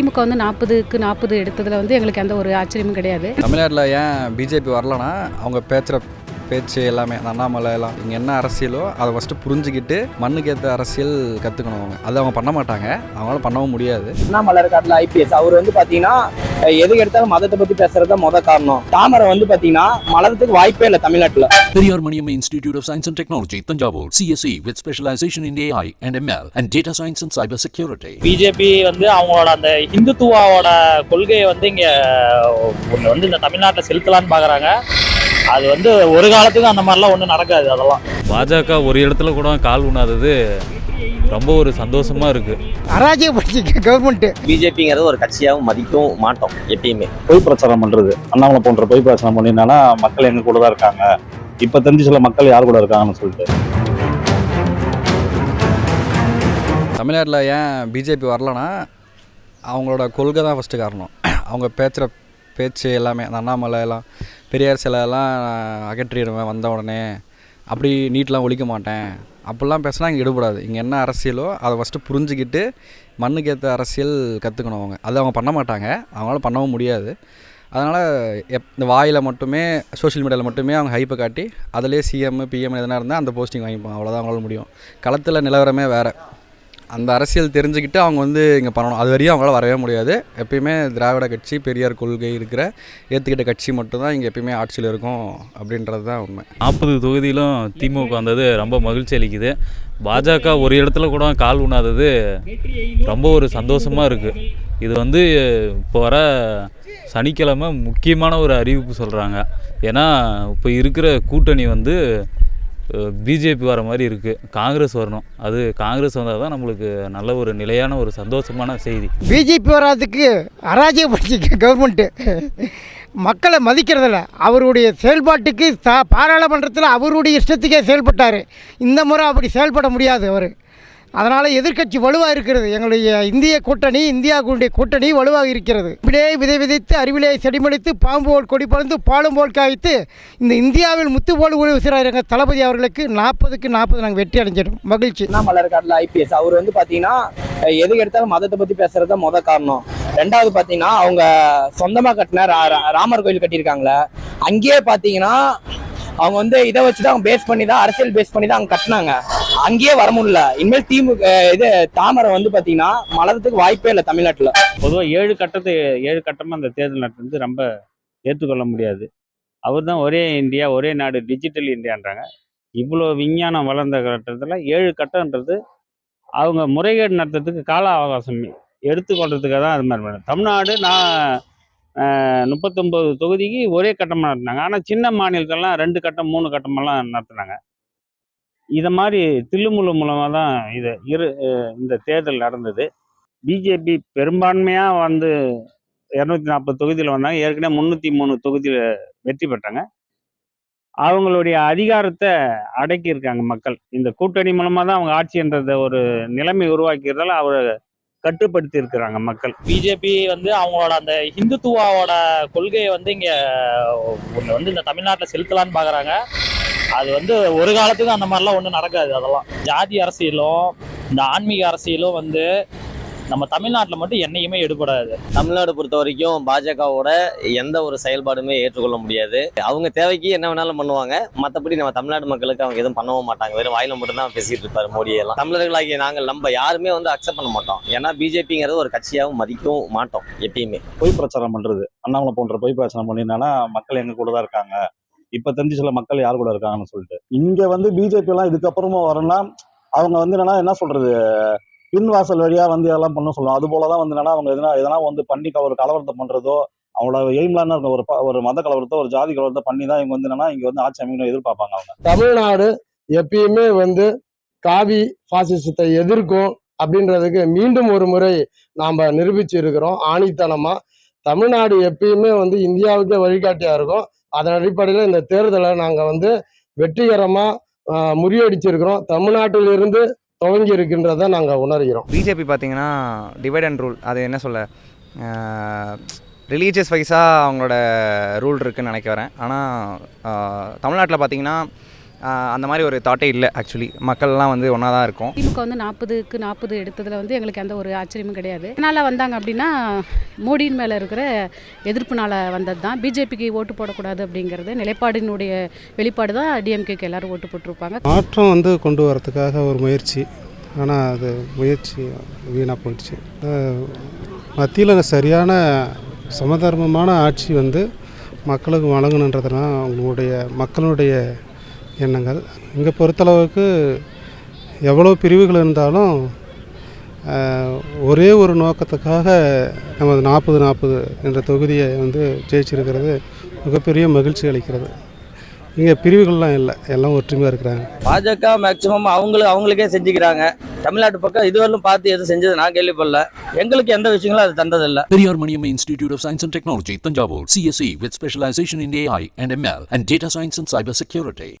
திமுக வந்து நாற்பதுக்கு நாற்பது எடுத்ததில் வந்து எங்களுக்கு எந்த ஒரு ஆச்சரியமும் கிடையாது. தமிழ்நாட்டில் ஏன் பிஜேபி வரலனா அவங்க பேச்சுற பேச்சு எல்லாமே அந்த அண்ணாமலை எல்லாம் இங்கே என்ன அரசியலோ அதை ஃபஸ்ட்டு புரிஞ்சுக்கிட்டு மண்ணுக்கு ஏற்ற அரசியல் கற்றுக்கணும் அவங்க. அது அவங்க பண்ண மாட்டாங்க. அவங்களால பண்ணவும் முடியாது. அண்ணாமலை இருக்கார்ல ஐபிஎஸ் அவர் வந்து பாத்தீங்கன்னா எதுக்கு எடுத்தாலும் மதத்தை பத்தி பேசுறது தான் முத காரணம். தாமரை வந்து பாத்தீங்கன்னா மலர்றதுக்கு வாய்ப்பே இல்லை தமிழ்நாட்டுல. Periyar Maniam Institute of Science and Technology, Tanjavur, CSE with specialization in AI and ML and data science and cyber security. BJP வந்து அவங்களோட அந்த இந்துத்துவாவோட கொள்கையை வந்து இங்க ஒன்று வந்து இந்த தமிழ்நாட்டில் செலுத்தலான்னு பார்க்குறாங்க அது வந்து ஒரு காலத்துக்கு அந்த மாதிரிலாம் ஒன்றும் நடக்காது அதெல்லாம். பாஜக ஒரு இடத்துல கூட கால் ஊனாதது ரொம்ப ஒரு சந்தோஷமா இருக்கு. அராஜகப்படுத்தி கவர்மெண்ட்டு பிஜேபிங்கிறது ஒரு கட்சியாகவும் மதிக்கவும் மாட்டோம் எப்பயுமே. பொய் பிரச்சாரம் பண்றது அண்ணாமலை போன்ற பொய் பிரச்சாரம் பண்ணினால மக்கள் எங்க கூட தான் இருக்காங்க. இப்ப தெரிஞ்சு சில மக்கள் யார் கூட இருக்காங்கன்னு சொல்லிட்டு. தமிழ்நாட்டில் ஏன் பிஜேபி வரலனா அவங்களோட கொள்கை தான் ஃபஸ்ட்டு காரணம். அவங்க பேச்சுற பேச்சு எல்லாமே அந்த அண்ணாமலை எல்லாம் பெரியார் சிலை எல்லாம் அகற்றிடுவேன் வந்த உடனே. அப்படி நீட்லாம் ஒழிக்க மாட்டேன். அப்படிலாம் பேசினா இங்கே எடுபடாது. இங்கே என்ன அரசியலோ அதை ஃபஸ்ட்டு புரிஞ்சுக்கிட்டு மண்ணுக்கு ஏற்ற அரசியல் கற்றுக்கணும் அவங்க. அது அவங்க பண்ண மாட்டாங்க. அவங்களால பண்ணவும் முடியாது. அதனால் எப் இந்த வாயில் மட்டுமே சோஷியல் மீடியாவில் மட்டுமே அவங்க ஹைப்பை காட்டி அதிலே சிஎம் பிஎம் எதனா இருந்தால் அந்த போஸ்டிங் வாங்கிப்பாங்க அவ்வளோதான் அவங்களால முடியும். களத்தில் நிலவரமே வேறு. அந்த அரசியல் தெரிஞ்சுக்கிட்டு அவங்க வந்து இங்கே பண்ணணும். அது வரையும் அவங்களால வரவே முடியாது. எப்பயுமே திராவிட கட்சி பெரியார் கொள்கை இருக்கிற ஏற்றுக்கிட்ட கட்சி மட்டும்தான் இங்கே எப்பயுமே ஆட்சியில் இருக்கும் அப்படின்றது தான் உண்மை. நாற்பது தொகுதியிலும் திமுக வந்தது ரொம்ப மகிழ்ச்சி அளிக்குது. பாஜக ஒரு இடத்துல கூட கால் உண்ணாதது ரொம்ப ஒரு சந்தோஷமாக இருக்குது இது வந்து இப்போ வர சனிக்கிழமை முக்கியமான ஒரு அறிவிப்பு சொல்கிறாங்க ஏன்னா இப்போ இருக்கிற கூட்டணி வந்து பிஜேபி வர மாதிரி இருக்குது காங்கிரஸ் வரணும். அது காங்கிரஸ் வந்தால் தான் நம்மளுக்கு நல்ல ஒரு நிலையான ஒரு சந்தோஷமான செய்தி. பிஜேபி வராதுக்கு அராஜகப்படுத்தி கவர்மெண்ட்டு மக்களை மதிக்கிறதில்ல அவருடைய செயல்பாட்டுக்கு பாராளுமன்றத்தில் அவருடைய இஷ்டத்துக்கே செயல்பட்டார். இந்த முறை அப்படி செயல்பட முடியாது அவர். அதனால் எதிர்க்கட்சி வலுவாக இருக்கிறது. எங்களுடைய இந்திய கூட்டணி இந்தியாவுடைய கூட்டணி வலுவாக இருக்கிறது. இப்படியே விதை விதைத்து அறிவிலே செடிமடித்து பாம்பு போல் கொடி பறந்து பாலும் போல் காய்த்து இந்த இந்தியாவில் முத்து போல் உழவுகிறார் எங்கள் தளபதி அவர்களுக்கு நாற்பதுக்கு நாற்பது நாங்கள் வெற்றி அடைஞ்சிடும் மகிழ்ச்சி. அண்ணாமலை இருக்கார்ல ஐபிஎஸ் அவர் வந்து பார்த்தீங்கன்னா எது எடுத்தாலும் மதத்தை பற்றி பேசுறது தான் முத காரணம். ரெண்டாவது பார்த்தீங்கன்னா அவங்க சொந்தமாக கட்டின ரா- ரா- ராமர் கோயில் கட்டியிருக்காங்களே அங்கேயே பார்த்தீங்கன்னா அவங்க வந்து இதை வச்சு தான் பேஸ் பண்ணி தான் அரசியல் பேஸ் பண்ணி தான் அவங்க கட்டினாங்க. அங்கேயே வர முடியல. இனிமேல் திமுக இது தாமரை வந்து பாத்தீங்கன்னா மலரத்துக்கு வாய்ப்பே இல்லை தமிழ்நாட்டுல. பொதுவாக ஏழு கட்டத்து ஏழு கட்டமாக அந்த தேர்தல் நடத்துறது ரொம்ப ஏற்றுக்கொள்ள முடியாது. அவர் தான் ஒரே இந்தியா ஒரே நாடு டிஜிட்டல் இந்தியான்றாங்க. இவ்வளோ விஞ்ஞானம் வளர்ந்த கட்டத்தில் ஏழு கட்டன்றது அவங்க முறைகேடு நடத்துறதுக்கு கால அவகாசம் எடுத்துக்கொள்றதுக்காக தான் அது மாதிரி வேணும் தமிழ்நாடு நான் முப்பத்தொம்போது தொகுதிக்கு ஒரே கட்டமாக நடத்தினாங்க. ஆனால் சின்ன மாநிலத்தெல்லாம் ரெண்டு கட்டம் மூணு கட்டமெல்லாம் நடத்துனாங்க. இதை மாதிரி தில்லுமுழு மூலமாக தான் இது இரு இந்த தேர்தல் நடந்தது. பிஜேபி பெரும்பான்மையாக வந்து இரநூத்தி நாற்பது தொகுதியில் வந்தாங்க. ஏற்கனவே முந்நூற்றி மூணு தொகுதியில் வெற்றி பெற்றாங்க. அவங்களுடைய அதிகாரத்தை அடக்கியிருக்காங்க மக்கள். இந்த கூட்டணி மூலமாக தான் அவங்க ஆட்சின்றத ஒரு நிலைமை உருவாக்கிறதால அவரை கட்டுப்படுத்தி இருக்கிறாங்க மக்கள் பிஜேபி வந்து அவங்களோட அந்த இந்துத்துவாவோட கொள்கையை வந்து இங்கே ஒன்று வந்து இந்த தமிழ்நாட்டில் செலுத்தலான்னு பார்க்குறாங்க அது வந்து ஒரு காலத்துக்கு அந்த மாதிரிலாம் ஒன்றும் நடக்காது அதெல்லாம். ஜாதி அரசியலும் இந்த ஆன்மீக அரசியலும் வந்து நம்ம தமிழ்நாட்டில் மட்டும் என்னைக்குமே எடுபடாது. தமிழ்நாடு பொறுத்த வரைக்கும் பாஜகவோட எந்த ஒரு செயல்பாடுமே ஏற்றுக்கொள்ள முடியாது. அவங்க தேவைக்கு என்ன வேணாலும் பண்ணுவாங்க. மற்றபடி நம்ம தமிழ்நாடு மக்களுக்கு அவங்க எதுவும் பண்ணவும் மாட்டாங்க. வெறும் வாயில மட்டும் தான் பேசிட்டு இருப்பாரு மோடி எல்லாம் தமிழர்களாகிய நாங்கள் நம்ம யாருமே வந்து அக்செப்ட் பண்ண மாட்டோம். ஏன்னா பிஜேபிங்கிறது ஒரு கட்சியாகவும் மதிக்கவும் மாட்டோம் எப்பயுமே. பொய் பிரச்சாரம் பண்றது. அண்ணாமலை போன்ற பொய் பிரச்சாரம் பண்ணினால மக்கள் எங்க கூட தான் இருக்காங்க. இப்ப தெரிஞ்சு சில மக்கள் யார் கூட இருக்காங்கன்னு சொல்லிட்டு. இங்க வந்து பிஜேபி எல்லாம் இதுக்கப்புறமா வரணும்னா அவங்க வந்து என்னன்னா என்ன சொல்றது பின் வாசல் வழியா வந்து இதெல்லாம் பண்ண சொல்லுவாங்க. அது போலதான் வந்து என்னன்னா அவங்க எதனா எதனா வந்து பண்ணி ஒரு கலவரத்தை பண்றதோ அவங்களோட எய்ம்லான இருக்க ஒரு ப- ஒரு மத கலவரத்தை ஒரு ஜாதி கலவரத்தை பண்ணி தான் இவங்க வந்து என்னன்னா இங்க வந்து ஆட்சி அமைக்கணும் எதிர்பார்ப்பாங்க அவங்க. தமிழ்நாடு எப்பயுமே வந்து காவி பாசிசத்தை எதிர்க்கும் அப்படின்றதுக்கு மீண்டும் ஒரு முறை நாம் நிரூபிச்சு இருக்கிறோம் ஆணித்தனமா தமிழ்நாடு எப்பயுமே வந்து இந்தியாவுக்கே வழிகாட்டியா இருக்கும். அதன் அடிப்படையில் இந்த தேர்தலை நாங்கள் வந்து வெற்றிகரமாக முறியடிச்சிருக்கிறோம். தமிழ்நாட்டிலிருந்து துவங்கி இருக்கின்றதை நாங்கள் உணர்கிறோம். பிஜேபி பார்த்தீங்கன்னா டிவைட் அண்ட் ரூல் அது என்ன சொல்ல? ரிலீஜியஸ் வைஸாக அவங்களோட ரூல் இருக்குன்னு நினைக்க வரேன். ஆனால் தமிழ்நாட்டில் பார்த்தீங்கன்னா அந்த மாதிரி ஒரு தாட்டே இல்லை ஆக்சுவலி மக்கள்லாம் வந்து ஒன்றா தான் இருக்கோம். திமுக வந்து நாற்பதுக்கு நாற்பது எடுத்ததில் வந்து எங்களுக்கு எந்த ஒரு ஆச்சரியமும் கிடையாது. எதனால் வந்தாங்க அப்படின்னா மோடியின் மேலே இருக்கிற எதிர்ப்புனால வந்தது தான். பிஜேபிக்கு ஓட்டு போடக்கூடாது அப்படிங்கிறது நிலைப்பாடினுடைய வெளிப்பாடு தான் டிஎம்கேக்கு எல்லாரும் ஓட்டு போட்டிருப்பாங்க. மாற்றம் வந்து கொண்டு வரதுக்காக ஒரு முயற்சி. ஆனால் அது முயற்சி வீணாக போயிடுச்சு. மத்தியில் சரியான சமதர்மமான ஆட்சி வந்து மக்களுக்கு வழங்கணுன்றதுனா அவங்களுடைய மக்களுடைய எண்ணங்கள். இங்கே பொறுத்தளவுக்கு எவ்வளோ பிரிவுகள் இருந்தாலும் ஒரே ஒரு நோக்கத்துக்காக நமது நாற்பது நாற்பது என்ற தொகுதியை வந்து ஜெயிச்சிருக்கிறது. மிகப்பெரிய மகிழ்ச்சி அளிக்கிறது. இங்கே பிரிவுகள்லாம் இல்லை. எல்லாம் ஒற்றுமையாக இருக்கிறாங்க. பாஜக மேக்சிமம் அவங்களுக்கு அவங்களுக்கே செஞ்சுக்கிறாங்க. தமிழ்நாட்டு பக்கம் இதுவரையிலும் பார்த்து எதுவும் செஞ்சது நான் கேள்விப்படல. எங்களுக்கு எந்த விஷயங்களும் அது தந்ததில்லை. Periyar Maniamma Institute of Science and Technology, Tanjavur, CSE with specialization in AI and ML and data science and cyber security.